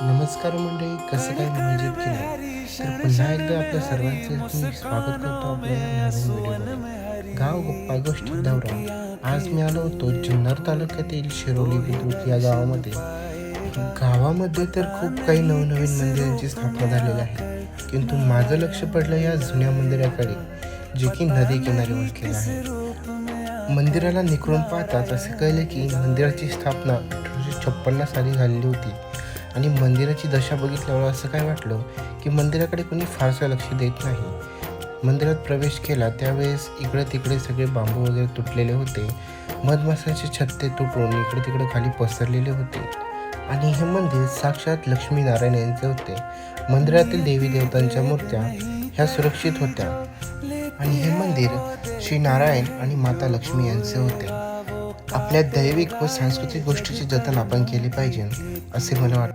नमस्कार मंडळी कसं काय मजेत केलं तर पुन्हा एकदा आपल्या सर्वांचे स्वागत करतो आपल्या नवीन व्हिडिओमध्ये. गाव गप्पा गोष्टी दौरा आज मी आलो होतो जुन्नर तालुक्यातील शिरोली बुद्रुक या गावामध्ये. गावामध्ये तर खूप काही नवनवीन मंदिरांची स्थापना झालेली आहे. किंतु माझं लक्ष पडलं या जुन्या मंदिराकडे जे की नदी किनारी वसलेलं आहे. मंदिराला निखरून पाहताच असे कळले की मंदिराची स्थापना अठराशे छप्पन्न साली झालेली होती. आणि मंदिराची दशा बघितल्यावर असं काय वाटलं की मंदिराकडे कोणी फारसं लक्ष देत नाही? मंदिरात प्रवेश केला त्यावेळेस इकडे तिकडे सगळे बांबू वगैरे तुटलेले होते. मधमाशांचे छत्ते तुटून इकडे तिकडे खाली पसरलेले होते. आणि हे मंदिर साक्षात लक्ष्मीनारायण यांचे होते. मंदिरातील देवी देवतांच्या मूर्त्या ह्या सुरक्षित होत्या. आणि हे मंदिर श्री नारायण आणि माता लक्ष्मी यांचे होते. आपल्या दैविक व सांस्कृतिक गोष्टीचे जतन आपण केले पाहिजे असे मला वाटते.